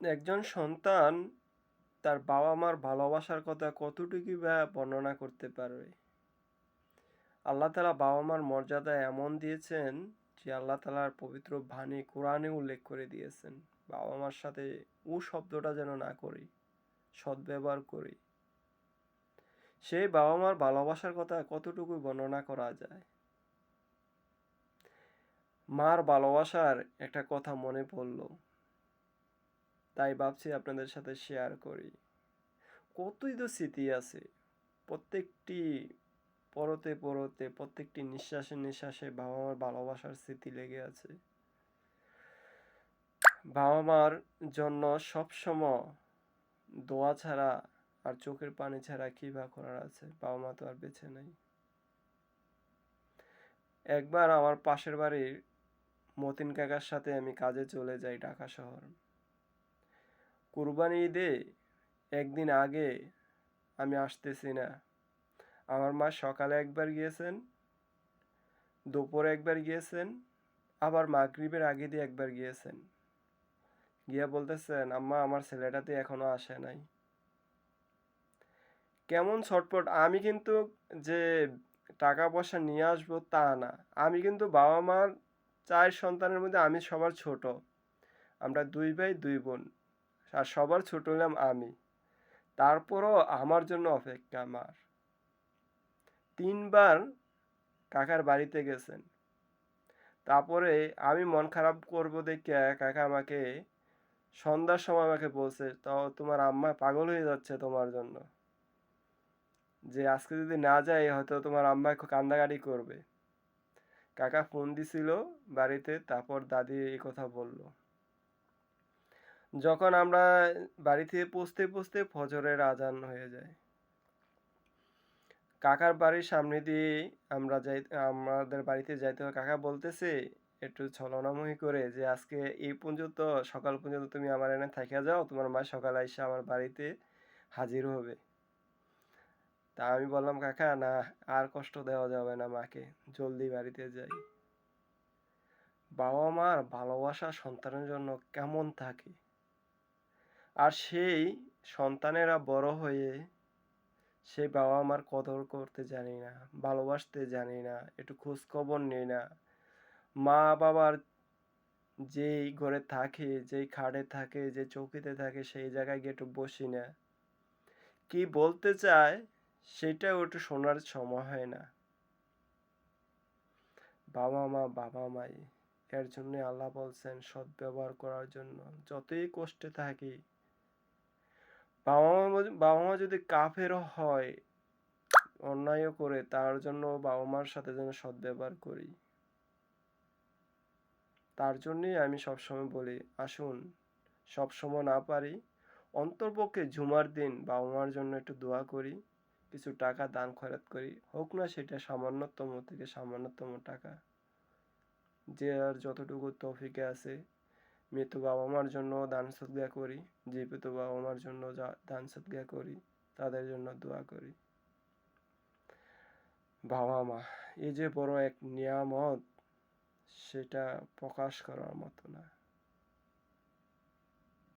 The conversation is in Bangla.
একজন সন্তান তার বাবা মার ভালোবাসার কথা কতটুকু বা বর্ণনা করতে পারবে? আল্লাহ তালা বাবা মার মর্যাদা এমন দিয়েছেন যে আল্লাহ তালার পবিত্র বাণী কোরআনে উল্লেখ করে দিয়েছেন বাবা মার সাথে ও শব্দটা যেন না করি, সদ্ব্যবহার করি। সেই বাবা মার ভালোবাসার কথা কতটুকু বর্ণনা করা যায়? মার ভালোবাসার একটা কথা মনে পড়ল। তাই ভাবছি আপনাদের সাথে শেয়ার করি। কতই তো স্মৃতি আছে। প্রত্যেকটি পরতে পরতে, প্রত্যেকটি নিঃশ্বাসে নিঃশ্বাসে বাবা মার ভালোবাসার স্মৃতি লেগে আছে। বাবা মার জন্য সবসময় দোয়া ছাড়া আর চোখের পানি ছাড়া কি বা করার আছে? বাবা মা তো আর বেঁচে নেই। একবার আমার পাশের বাড়ির মতিন কাকার সাথে আমি কাজে চলে যাই ঢাকা শহর। কুরবানি ঈদে একদিন আগে আমি আসতেছি না। আমার মা সকালে একবার গিয়েছেন, দুপুরে একবার গিয়েছেন, আবার মাগরিবের আগে দিয়ে একবার গিয়েছেন। গিয়া বলতেছেন, আম্মা, আমার ছেলেটাতে এখনও আসে নাই। কেমন ছটপট আমি কিন্তু যে টাকা পয়সা নিয়ে আসব তা না। আমি কিন্তু বাবা মার চার সন্তানের মধ্যে আমি সবার ছোট। আমরা দুই ভাই, দুই বোন। আর সবার ছোট হলাম আমি। তারপরও আমার জন্য অপেক্ষা আমার। তিনবার কাকার বাড়িতে গেছেন। তারপরে আমি মন খারাপ করব দেখে কাকা আমাকে, সন্ধ্যার সময় আমাকে বলছে, তো তোমার আম্মা পাগল হয়ে যাচ্ছে তোমার জন্য। যে আজকে যদি না যাই হয়তো তোমার আম্মা একটু কান্দাকাটি করবে। কাকা ফোন দিছিল বাড়িতে, তারপর দাদি এই কথা বলল। যখন আমরা বাড়ি থেকে পৌঁছতে পৌঁছতে ফজরের আজান হয়ে যায়। কাকার বাড়ির সামনে দিয়ে আমরা যাই, আমাদের বাড়িতে যাইতে হয়। কাকা বলতেছে একটু ছলনাময়ী করে যে, আজকে এই পর্যন্ত, সকাল পর্যন্ত তুমি আমার এনে থাকিয়া যাও। তোমার মা সকালে এসে আমার বাড়িতে হাজির হবে। তা আমি বললাম, কাকা, না, আর কষ্ট দেওয়া যাবে না মাকে। জলদি বাড়িতে যাই। বাবা মার ভালোবাসা সন্তানের জন্য কেমন থাকে। আর সেই সন্তানেরা বড় হয়ে সে বাবা মার কদর করতে জানি না, ভালোবাসতে জানি না, একটু খোঁজ খবর নেই না। মা বাবার যেই ঘরে থাকে, যেই খাটে থাকে, যে চৌকিতে থাকে, সেই জায়গায় গিয়ে একটু বসি না। কি বলতে চায় সেটাও একটু শোনার সময় হয় না। বাবা মা, বাবা মাই, এর জন্য আল্লাহ বলছেন, সদ্ব্যবহার করার জন্য। যতই কষ্টে থাকি বাবা মা বাবা মা যদি কাফেরও হয়, অন্যায়ও করে, তার জন্য বাবা মার সাথে যেন সদ্ব্যবহার করি। তার জন্যই আমি সবসময় বলি, আসুন, সবসময় না পারি। অন্তর্পক্ষে ঝুমার দিন বাবা মার জন্য একটু দোয়া করি, কিছু টাকা দান খরচ করি। হোক না সেটা সামান্যতম থেকে সামান্যতম টাকা। যে আর যতটুকু তৌফিকে আছে মৃত্যু বাবা মার জন্য দান সদ্গা করি, জীবিত বাবা মার জন্য দান সদ্গা করি, তাদের জন্য দোয়া করি। বাবা মা এই যে বড় এক নিয়ামত, সেটা প্রকাশ করার মতো না।